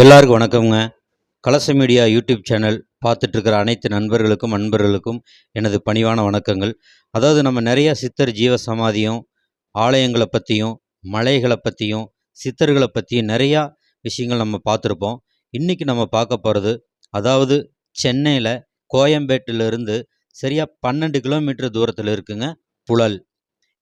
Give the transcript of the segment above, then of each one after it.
எல்லாருக்கும் வணக்கம்ங்க. கலச மீடியா யூடியூப் சேனல் பார்த்துட்ருக்கிற அனைத்து நண்பர்களுக்கும் அன்பர்களுக்கும் எனது பணிவான வணக்கங்கள். அதாவது நம்ம நிறையா சித்தர் ஜீவ சமாதியும் ஆலயங்களை பற்றியும் மலைகளை பற்றியும் சித்தர்களை பற்றியும் நிறையா விஷயங்கள் நம்ம பார்த்துருப்போம். இன்றைக்கி நம்ம பார்க்க போகிறது அதாவது சென்னையில் கோயம்பேட்டிலிருந்து சரியாக பன்னெண்டு கிலோமீட்டர் தூரத்தில் இருக்குங்க புழல்.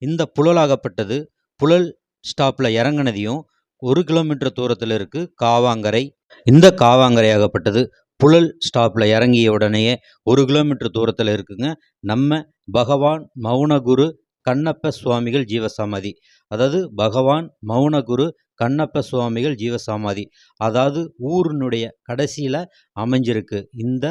இந்த புழலாகப்பட்டது புழல் ஸ்டாப்பில் இறங்குனதையும் ஒரு கிலோமீட்டர் தூரத்தில் இருக்குது காவாங்கரை. இந்த காவாங்கரை ஆகப்பட்டது புழல் ஸ்டாப்பில் இறங்கிய உடனேயே ஒரு கிலோமீட்டர் தூரத்தில் இருக்குங்க. நம்ம பகவான் மௌனகுரு கண்ணப்ப சுவாமிகள் ஜீவசமாதி. அதாவது பகவான் மௌனகுரு கண்ணப்ப சுவாமிகள் ஜீவசமாதி. அதாவது ஊரினுடைய கடைசியில் அமைஞ்சிருக்கு. இந்த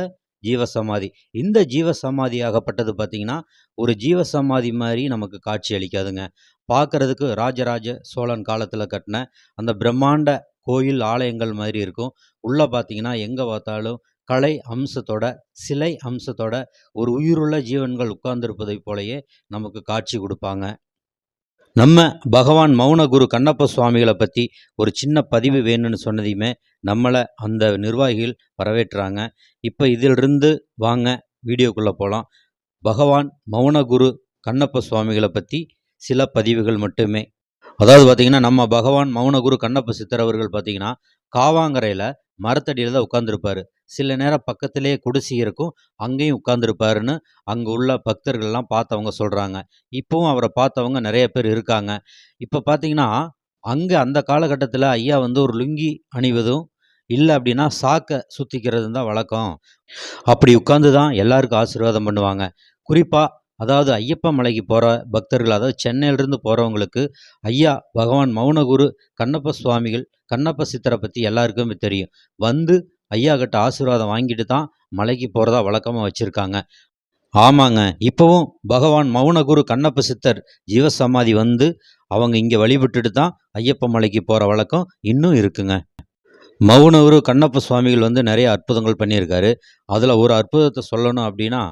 ஜீவசமாதி. இந்த ஜீவசமாதி ஆகப்பட்டது பார்த்திங்கன்னா ஒரு ஜீவசமாதி மாதிரி நமக்கு காட்சி அளிக்காதுங்க. பார்க்குறதுக்கு ராஜராஜ சோழன் காலத்தில் கட்டின அந்த பிரம்மாண்ட கோயில் ஆலயங்கள் மாதிரி இருக்கும். உள்ளே பார்த்தீங்கன்னா எங்கே பார்த்தாலும் கலை அம்சத்தோட சிலை அம்சத்தோட ஒரு உயிருள்ள ஜீவன்கள் உட்கார்ந்திருப்பதை போலயே நமக்கு காட்சி கொடுப்பாங்க. நம்ம பகவான் மௌனகுரு கண்ணப்ப சுவாமிகளை பற்றி ஒரு சின்ன பதிவு வேணும்னு சொன்னதையுமே நம்மளை அந்த நிர்வாகிகள் வரவேற்றாங்க. இப்போ இதிலிருந்து வாங்க வீடியோக்குள்ளே போகலாம் பகவான் மௌனகுரு கண்ணப்ப சுவாமிகளை பற்றி சில பதிவுகள் மட்டுமே. அதாவது பார்த்திங்கன்னா நம்ம பகவான் மௌனகுரு கண்ணப்ப சித்தர் அவர்கள் பார்த்தீங்கன்னா காவாங்கரையில் மரத்தடியில் தான் உட்காந்துருப்பாரு சில நேரம் பக்கத்திலே குடிசை இருக்கும். அங்கேயும் உட்காந்துருப்பாருன்னு அங்கே உள்ள பக்தர்கள்லாம் பார்த்தவங்க சொல்கிறாங்க இப்போவும் அவரை பார்த்தவங்க நிறைய பேர் இருக்காங்க. இப்போ பார்த்தீங்கன்னா அங்கே அந்த காலகட்டத்தில் ஐயா வந்து ஒரு லுங்கி அணிவதும் இல்லை அப்படின்னா சாக்கை சுற்றிக்கிறது தான் வழக்கம். அப்படி உட்காந்து தான் எல்லாருக்கும் ஆசீர்வாதம் பண்ணுவாங்க. குறிப்பாக அதாவது ஐயப்ப மலைக்கு போகிற பக்தர்கள் அதாவது சென்னையிலிருந்து போகிறவங்களுக்கு ஐயா பகவான் மௌனகுரு கண்ணப்ப சுவாமிகள் கண்ணப்ப சித்தரை பற்றி எல்லாருக்குமே தெரியும். வந்து ஐயா கிட்ட ஆசீர்வாதம் வாங்கிட்டு தான் மலைக்கு போகிறதா வழக்கமாக வச்சுருக்காங்க. ஆமாங்க. இப்போவும் பகவான் மௌனகுரு கண்ணப்ப சித்தர் ஜீவசமாதி வந்து அவங்க இங்கே வழிபட்டுட்டு தான் ஐயப்ப மலைக்கு போகிற வழக்கம் இன்னும் இருக்குங்க. மௌனகுரு கண்ணப்ப சுவாமிகள் வந்து நிறைய அற்புதங்கள் பண்ணியிருக்காரு. அதில் ஒரு அற்புதத்தை சொல்லணும் அப்படின்னா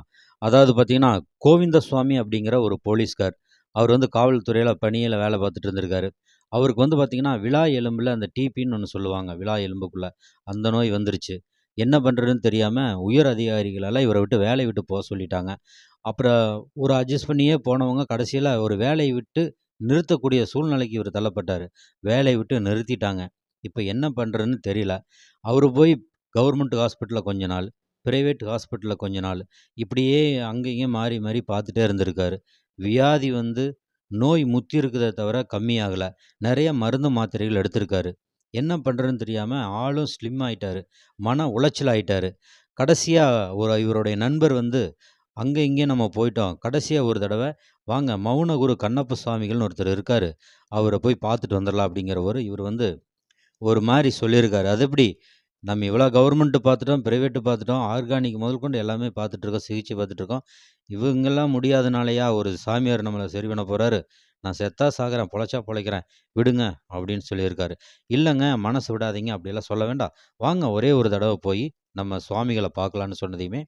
அதாவது பார்த்தீங்கன்னா கோவிந்தசுவாமி அப்படிங்கிற ஒரு போலீஸ்கார். அவர் வந்து காவல்துறையில் பணியில் வேலை பார்த்துட்டு இருந்திருக்காரு. அவருக்கு வந்து பார்த்திங்கன்னா விழா எலும்பில் அந்த டிபின்னு ஒன்று சொல்லுவாங்க விழா எலும்புக்குள்ளே. அந்த நோய் வந்துருச்சு. என்ன பண்ணுறதுன்னு தெரியாமல் உயர் அதிகாரிகளெல்லாம் இவரை விட்டு வேலையை விட்டு போக சொல்லிட்டாங்க. அப்புறம் ஒரு அட்ஜஸ்ட் பண்ணியே போனவங்க கடைசியில் ஒரு வேலையை விட்டு நிறுத்தக்கூடிய சூழ்நிலைக்கு இவர் தள்ளப்பட்டார். வேலையை விட்டு நிறுத்திட்டாங்க. இப்போ என்ன பண்ணுறதுன்னு தெரியல. அவர் போய் கவர்மெண்ட் ஹாஸ்பிட்டலில் கொஞ்ச நாள். ப்ரைவேட் ஹாஸ்பிட்டலில் கொஞ்ச நாள். இப்படியே அங்கேயும் மாறி மாறி பார்த்துட்டே இருந்திருக்காரு. வியாதி வந்து நோய் முத்தி இருக்குதே தவிர கம்மியாகலை நிறைய மருந்து மாத்திரைகள் எடுத்திருக்காரு. என்ன பண்ணுறதுன்னு தெரியாமல் ஆளும் ஸ்லிம் ஆகிட்டார் மன உளைச்சல் ஆகிட்டார் கடைசியாக ஒரு இவருடைய நண்பர் வந்து அங்கே இங்கே நம்ம போயிட்டோம். கடைசியாக ஒரு தடவை வாங்க மௌனகுரு கண்ணப்ப சுவாமிகள்னு ஒருத்தர் இருக்கார். அவரை போய் பார்த்துட்டு வந்துடலாம் அப்படிங்கிறவர் இவர் வந்து ஒரு மாதிரி சொல்லியிருக்காரு. அது எப்படி? நம்ம இவ்வளோ கவர்மெண்ட்டு பார்த்துட்டோம் ப்ரைவேட்டு பார்த்துட்டோம் ஆர்கானிக் முதல் கொண்டு எல்லாமே பார்த்துட்ருக்கோம் சிகிச்சை பார்த்துட்ருக்கோம் இவங்கெல்லாம் முடியாதனாலயா ஒரு சாமியார் நம்மளை சரி பண்ண போகிறாரு நான் செத்தா சாகிறேன் பொழைச்சா பொழைக்கிறேன் விடுங்க அப்படின்னு சொல்லியிருக்காரு. இல்லைங்க மனசு விடாதீங்க அப்படியெல்லாம் சொல்ல வேண்டாம். வாங்க ஒரே ஒரு தடவை போய் நம்ம சுவாமிகளை பார்க்கலான்னு சொன்னதையுமே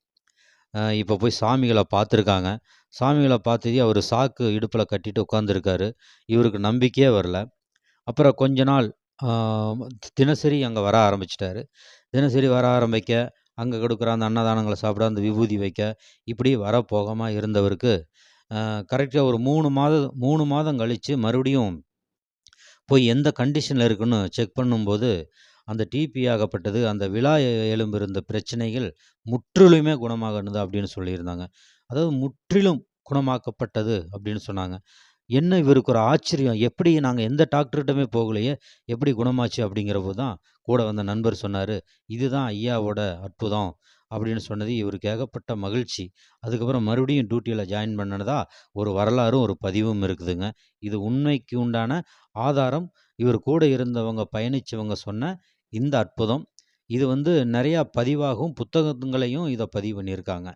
இப்போ போய் சாமிகளை பார்த்துருக்காங்க. சாமிகளை பார்த்ததே அவர் சாக்கு இடுப்பில் கட்டிட்டு உட்காந்துருக்காரு இவருக்கு நம்பிக்கையே வரல. அப்புறம் கொஞ்ச நாள் தினசரி அங்கே வர ஆரம்பிச்சிட்டாரு. தினசரி வர ஆரம்பிக்க அங்கே கொடுக்குற அந்த அன்னதானங்களை சாப்பிட அந்த விபூதி வைக்க இப்படி வர போகாமல் இருந்தவருக்கு கரெக்டாக ஒரு மூணு மாதம் மூணு மாதம் கழித்து மறுபடியும் போய் எந்த கண்டிஷனில் இருக்குன்னு செக் பண்ணும்போது அந்த டிபி ஆகப்பட்டது அந்த விழா எலும்பு இருந்த பிரச்சனைகள் முற்றிலுமே குணமாகணுது அப்படின்னு சொல்லியிருந்தாங்க. அதாவது முற்றிலும் குணமாக்கப்பட்டது அப்படின்னு சொன்னாங்க. என்ன இவருக்கு ஒரு ஆச்சரியம்? எப்படி நாங்கள் எந்த டாக்டர்கிட்டமே போகலையே எப்படி குணமாச்சு அப்படிங்கிறப்போ தான் கூட வந்த நண்பர் சொன்னார் இதுதான் ஐயாவோட அற்புதம் அப்படின்னு சொன்னது இவருக்கு ஏகப்பட்ட மகிழ்ச்சி. அதுக்கப்புறம் மறுபடியும் டியூட்டியில் ஜாயின் பண்ணனதா ஒரு வரலாறும் ஒரு பதிவும் இருக்குதுங்க. இது உண்மைக்கு உண்டான ஆதாரம். இவர் கூட இருந்தவங்க பயணித்தவங்க சொன்ன இந்த அற்புதம். இது வந்து நிறையா பதிவாகவும் புத்தகங்களையும் இதை பதிவு பண்ணியிருக்காங்க.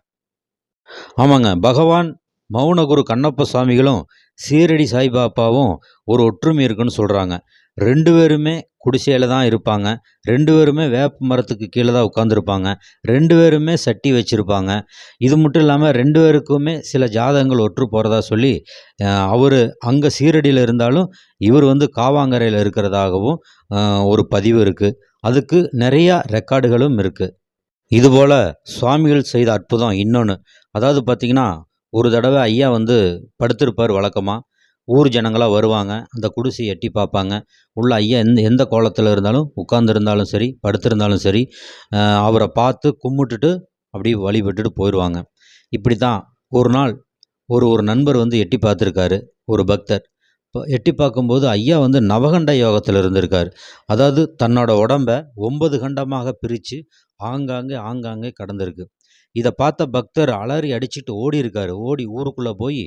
ஆமாங்க. பகவான் மௌனகுரு கண்ணப்ப சுவாமிகளும் சீரடி சாய்பாப்பாவும் ஒரு ஒற்றுமை இருக்குன்னு சொல்கிறாங்க ரெண்டு பேருமே குடிசையில் தான் இருப்பாங்க. ரெண்டு பேருமே வேப்ப மரத்துக்கு கீழே தான் உட்காந்துருப்பாங்க ரெண்டு பேருமே சட்டி வச்சுருப்பாங்க. இது மட்டும் இல்லாமல் ரெண்டு பேருக்குமே சில ஜாதகங்கள் ஒற்று போகிறதா சொல்லி அவர் அங்கே சீரடியில் இருந்தாலும் இவர் வந்து காவாங்கரையில் இருக்கிறதாகவும் ஒரு பதிவு இருக்குது அதுக்கு நிறையா ரெக்கார்டுகளும் இருக்குது இதுபோல் சுவாமிகள் செய்த அற்புதம் இன்னொன்று அதாவது பார்த்திங்கன்னா ஒரு தடவை ஐயா வந்து படுத்திருப்பார் வழக்கமாக ஊர் ஜனங்களாக வருவாங்க. அந்த குடிசையை எட்டி பார்ப்பாங்க. உள்ள ஐயா எந்த எந்த கோலத்தில் இருந்தாலும் உட்காந்துருந்தாலும் சரி படுத்திருந்தாலும் சரி அவரை பார்த்து கும்பிட்டுட்டு அப்படியே வழிபட்டுட்டு போயிடுவாங்க இப்படி தான் ஒரு நாள் ஒரு ஒரு நண்பர் வந்து எட்டி பார்த்துருக்காரு ஒரு பக்தர். இப்போ எட்டி பார்க்கும்போது ஐயா வந்து நவகண்ட யோகத்தில் இருந்திருக்கார். அதாவது தன்னோட உடம்ப ஒன்பது கண்டமாக பிரித்து ஆங்காங்கே ஆங்காங்கே கடந்திருக்கு. இதை பார்த்த பக்தர் அலறி அடிச்சிட்டு ஓடி இருக்காரு ஓடி ஊருக்குள்ளே போய்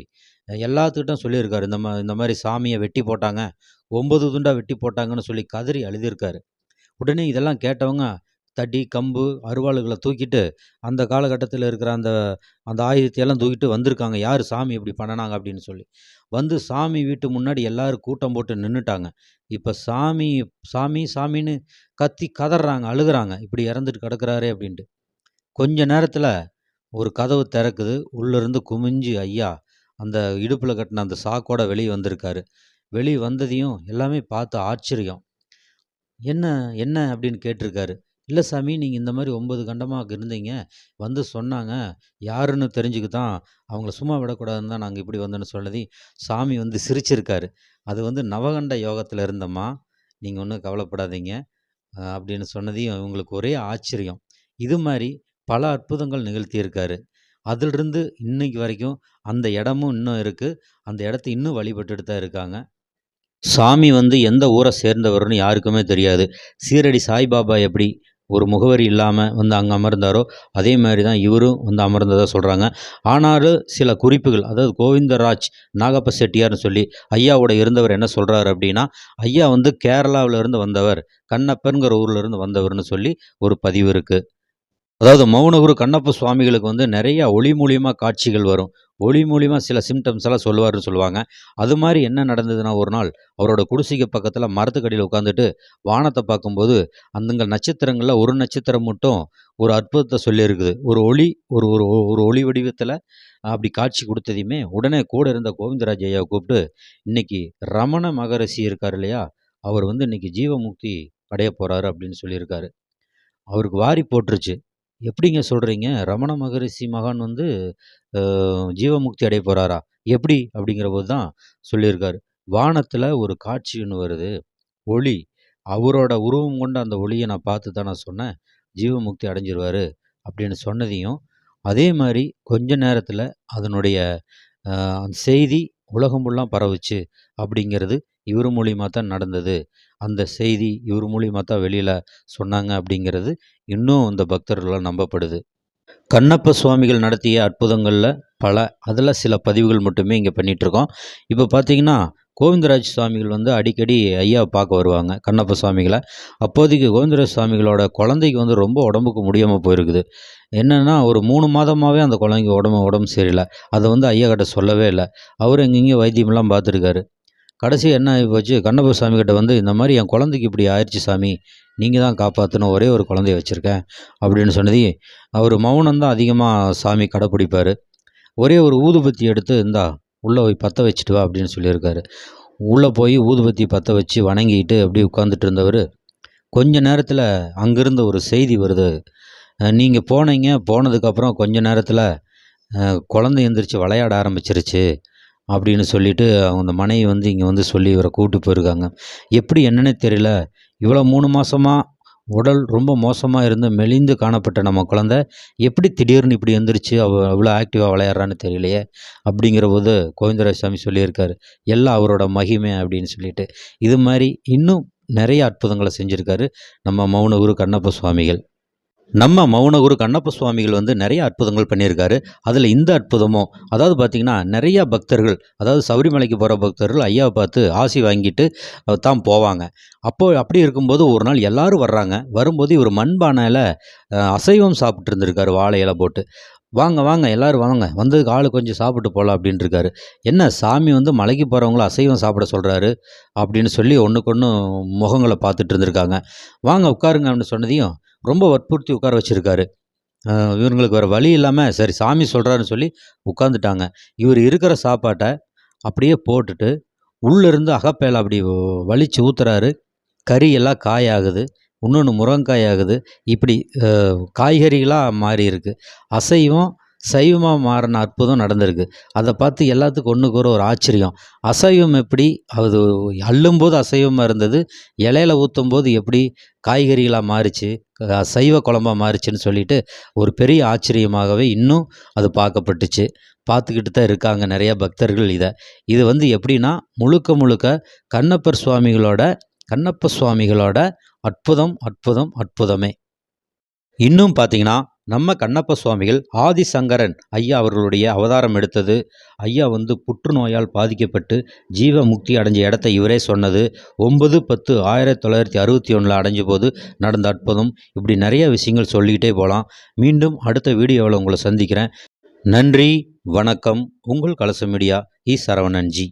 எல்லாத்துக்கிட்டும் சொல்லியிருக்காரு. இந்த மா இந்த மாதிரி சாமியை வெட்டி போட்டாங்க ஒம்பது துண்டாக வெட்டி போட்டாங்கன்னு சொல்லி கதறி அழுதிருக்காரு. உடனே இதெல்லாம் கேட்டவங்க தடி கம்பு அருவாளுகளை தூக்கிட்டு அந்த காலகட்டத்தில் இருக்கிற அந்த அந்த ஆயுதத்தையெல்லாம் தூக்கிட்டு வந்திருக்காங்க. யார் சாமி இப்படி பண்ணினாங்க அப்படின்னு சொல்லி. வந்து சாமி வீட்டு முன்னாடி எல்லாரும் கூட்டம் போட்டு நின்றுட்டாங்க இப்போ சாமி சாமி சாமின்னு கத்தி கதறாங்க அழுகிறாங்க. இப்படி இறந்துட்டு கிடக்குறாரே அப்படின்ட்டு. கொஞ்ச நேரத்தில் ஒரு கதவு திறக்குது. உள்ளேருந்து குமிஞ்சு ஐயா அந்த இடுப்பில் கட்டின அந்த சாக்கோட வெளியே வந்திருக்காரு. வெளியே வந்ததையும் எல்லாமே பார்த்து ஆச்சரியம். என்ன என்ன? அப்படின்னு கேட்டிருக்காரு. இல்லை சாமி நீங்கள் இந்த மாதிரி ஒன்பது கண்டமாக இருந்தீங்க. வந்து சொன்னாங்க. யாருன்னு தெரிஞ்சுக்க தான் அவங்கள சும்மா விடக்கூடாதுன்னு தான் நாங்கள் இப்படி வந்தோன்னு சொன்னதி சாமி வந்து சிரிச்சிருக்காரு. அது வந்து நவகண்ட யோகத்தில் இருந்தம்மா. நீங்கள் ஒன்றும் கவலைப்படாதீங்க. அப்படின்னு சொன்னதையும் இவங்களுக்கு ஒரே ஆச்சரியம். இது மாதிரி பல அற்புதங்கள் நிகழ்த்தியிருக்காரு. அதிலிருந்து இன்னைக்கு வரைக்கும் அந்த இடமும் இன்னும் இருக்குது அந்த இடத்த இன்னும் வழிபட்டுட்டு தான் இருக்காங்க. சாமி வந்து எந்த ஊரை சேர்ந்தவர்னு யாருக்குமே தெரியாது. சீரடி சாய்பாபா எப்படி ஒரு முகவரி இல்லாமல் வந்து அங்கே அமர்ந்தாரோ அதே மாதிரி தான் இவரும் வந்து அமர்ந்ததாக சொல்கிறாங்க ஆனாலும் சில குறிப்புகள் அதாவது கோவிந்தராஜ் நாகப்ப செட்டியார்னு சொல்லி ஐயாவோட இருந்தவர் என்ன சொல்கிறாரு அப்படின்னா ஐயா வந்து கேரளாவிலேருந்து வந்தவர் கண்ணப்பன்கிற ஊர்லேருந்து வந்தவர்னு சொல்லி ஒரு பதிவு இருக்குது அதாவது மௌனகுரு கண்ணப்ப சுவாமிகளுக்கு வந்து நிறையா ஒளி மூலியமாக காட்சிகள் வரும். ஒளி மூலியமாக சில சிம்டம்ஸ் எல்லாம் சொல்லுவாருன்னு சொல்லுவாங்க. அது மாதிரி என்ன நடந்ததுன்னா ஒரு நாள் அவரோட குடிசைக்கு பக்கத்தில் மரத்துக்கடியில் உட்காந்துட்டு வானத்தை பார்க்கும்போது அந்தங்க நட்சத்திரங்களில் ஒரு நட்சத்திரம் மட்டும் ஒரு அற்புதத்தை சொல்லியிருக்குது. ஒரு ஒளி ஒரு ஒரு ஒரு ஒளி வடிவத்தில் அப்படி காட்சி கொடுத்ததையுமே உடனே கூட இருந்த கோவிந்தராஜ் ஐயாவை கூப்பிட்டு இன்னைக்கு ரமண மகரிஷி இருக்கார் இல்லையா? அவர் வந்து இன்னைக்கு ஜீவமுக்தி அடைய போகிறாரு அப்படின்னு சொல்லியிருக்காரு. அவருக்கு வாரி போட்டுருச்சு. எப்படிங்க சொல்கிறீங்க ரமண மகரிஷி மகான் வந்து ஜீவமுக்தி அடைய போகிறாரா எப்படி? அப்படிங்கிற போது தான் சொல்லியிருக்காரு. வானத்தில் ஒரு காட்சி ஒன்று வருது. ஒளி. அவரோட உருவம் கொண்ட அந்த ஒளியை நான் பார்த்து தான் நான் சொன்னேன். ஜீவமுக்தி அடைஞ்சிருவார் அப்படின்னு சொன்னதையும். அதே மாதிரி கொஞ்ச நேரத்தில் அதனுடைய அந்த செய்தி உலகம் ஃபுல்லாக பரவுச்சு அப்படிங்கிறது இவர் மூலிமா தான் நடந்தது. அந்த செய்தி இவர் மூலியமாக தான் வெளியில் சொன்னாங்க அப்படிங்கிறது இன்னும் இந்த பக்தர்களால் நம்பப்படுது. கண்ணப்ப சுவாமிகள் நடத்திய அற்புதங்களில் பல அதில் சில பதிவுகள் மட்டுமே இங்கே பண்ணிகிட்ருக்கோம் இப்போ பார்த்தீங்கன்னா கோவிந்தராஜ் சுவாமிகள் வந்து அடிக்கடி ஐயாவை பார்க்க வருவாங்க கண்ணப்ப சுவாமிகளை. அப்போதைக்கு கோவிந்தராஜ் சுவாமிகளோட குழந்தைக்கு வந்து ரொம்ப உடம்புக்கு முடியாமல் போயிருக்குது. என்னென்னா ஒரு மூணு மாதமாகவே அந்த குழந்தைங்க உடம்பு உடம்பு சரியில்லை. அதை வந்து ஐயா கிட்ட சொல்லவே இல்லை. அவர் எங்கெங்கேயோ வைத்தியமெல்லாம் பார்த்துருக்காரு. கடைசி என்ன ஆகி போச்சு? கண்ணப்ப சாமி கிட்ட வந்து இந்த மாதிரி என் குழந்தைக்கு இப்படி ஆயிடுச்சு சாமி நீங்கள் தான் காப்பாற்றணும் ஒரே ஒரு குழந்தைய வச்சுருக்கேன் அப்படின்னு சொன்னது அவர் மௌனந்தான் அதிகமாக சாமி கடைப்பிடிப்பார். ஒரே ஒரு ஊதுபத்தி எடுத்து இந்தா உள்ளே போய் பற்ற வச்சுட்டு வா அப்படின்னு சொல்லியிருக்காரு. உள்ளே போய் ஊதுபத்தி பற்ற வச்சு வணங்கிட்டு அப்படியே உட்காந்துட்டு இருந்தவர் கொஞ்ச நேரத்தில் அங்கேருந்து ஒரு செய்தி வருது. நீங்கள் போனீங்க போனதுக்கப்புறம் கொஞ்ச நேரத்தில் குழந்தை எந்திரிச்சு விளையாட ஆரம்பிச்சிருச்சு அப்படின்னு சொல்லிட்டு அவங்க மனைவி வந்து இங்கே வந்து சொல்லி இவரை கூப்பிட்டு போயிருக்காங்க. எப்படி என்னன்னே தெரியல. இவ்வளோ மூணு மாதமாக உடல் ரொம்ப மோசமாக இருந்து மெலிந்து காணப்பட்ட நம்ம குழந்த எப்படி திடீர்னு இப்படி எந்திரிச்சு அவ அவ்வளோ ஆக்டிவாக விளையாடுறான்னு தெரியலையே அப்படிங்கிற போது கோவிந்தராஜ் சாமி சொல்லியிருக்காரு. எல்லாம் அவரோட மகிமை அப்படின்னு சொல்லிட்டு. இது மாதிரி இன்னும் நிறைய அற்புதங்களை செஞ்சுருக்காரு நம்ம மௌனகுரு கண்ணப்ப சுவாமிகள். நம்ம மௌனகுரு கண்ணப்ப சுவாமிகள் வந்து நிறைய அற்புதங்கள் பண்ணியிருக்காரு. அதில் இந்த அற்புதமும் அதாவது பார்த்திங்கன்னா நிறையா பக்தர்கள் அதாவது சபரிமலைக்கு போகிற பக்தர்கள் ஐயாவை பார்த்து ஆசி வாங்கிட்டு தான் போவாங்க. அப்போ அப்படி இருக்கும்போது ஒரு நாள் எல்லாரும் வர்றாங்க. வரும்போது இவர் மண்பானையில் அசைவம் சாப்பிட்டு இருந்திருக்காரு வாழை இலை போட்டு. வாங்க வாங்க எல்லாரும் வாங்க. வந்ததுக்கு ஆள் கொஞ்சம் சாப்பிட்டு போகலாம் அப்படின்ட்டு இருக்காரு என்ன சாமி வந்து மலைக்கு போகிறவங்கள அசைவம் சாப்பிட சொல்கிறாரு அப்படின்னு சொல்லி ஒன்றுக்கொன்று முகங்களை பார்த்துட்டு இருந்திருக்காங்க. வாங்க உட்காருங்க அப்படின்னு சொன்னதையும் ரொம்ப வற்புறுத்தி உட்கார வச்சுருக்காரு. இவங்களுக்கு வேறு வழி இல்லாமல் சரி சாமி சொல்கிறாருன்னு சொல்லி உட்காந்துட்டாங்க இவர் இருக்கிற சாப்பாட்டை அப்படியே போட்டுட்டு உள்ளேருந்து அகப்பையில் அப்படி வலிச்சு ஊத்துறாரு. கறி எல்லாம் காயாகுது. இன்னொன்று முருங்கைக்காய் ஆகுது. இப்படி காய்கறிகளாக மாறி இருக்கு அசைவம் சைவமாக மாறின அற்புதம் நடந்திருக்கு. அதை பார்த்து எல்லாத்துக்கும் ஒன்றுக்கு ஒரு ஒரு ஆச்சரியம். அசைவம் எப்படி அது அள்ளும்போது அசைவமாக இருந்தது இலையில ஊற்றும் போது எப்படி காய்கறிகளாக மாறிச்சு சைவ குழம்பா மாறிச்சுன்னு சொல்லிட்டு ஒரு பெரிய ஆச்சரியமாகவே இன்னும் அது பார்க்கப்பட்டுச்சு. பார்த்துக்கிட்டு தான் இருக்காங்க நிறைய பக்தர்கள் இதை. இது வந்து எப்படின்னா முழுக்க முழுக்க கண்ணப்பர் சுவாமிகளோட கண்ணப்ப சுவாமிகளோட அற்புதம் அற்புதம் அற்புதமே. இன்னும் பார்த்தீங்கன்னா நம்ம கண்ணப்ப சுவாமிகள் ஆதிசங்கரன் ஐயா அவர்களுடைய அவதாரம் எடுத்தது. ஐயா வந்து புற்றுநோயால் பாதிக்கப்பட்டு ஜீவ முக்தி அடைஞ்ச இடத்த இவரே சொன்னது. ஒன்பது பத்து ஆயிரத்தி தொள்ளாயிரத்தி அறுபத்தி ஒன்றில் அடைஞ்ச போது நடந்த அற்புதம். இப்படி நிறைய விஷயங்கள் சொல்லிக்கிட்டே போகலாம். மீண்டும் அடுத்த வீடியோவில் உங்களை சந்திக்கிறேன். நன்றி வணக்கம். உங்கள் கலச மீடியா இ சரவணன்ஜி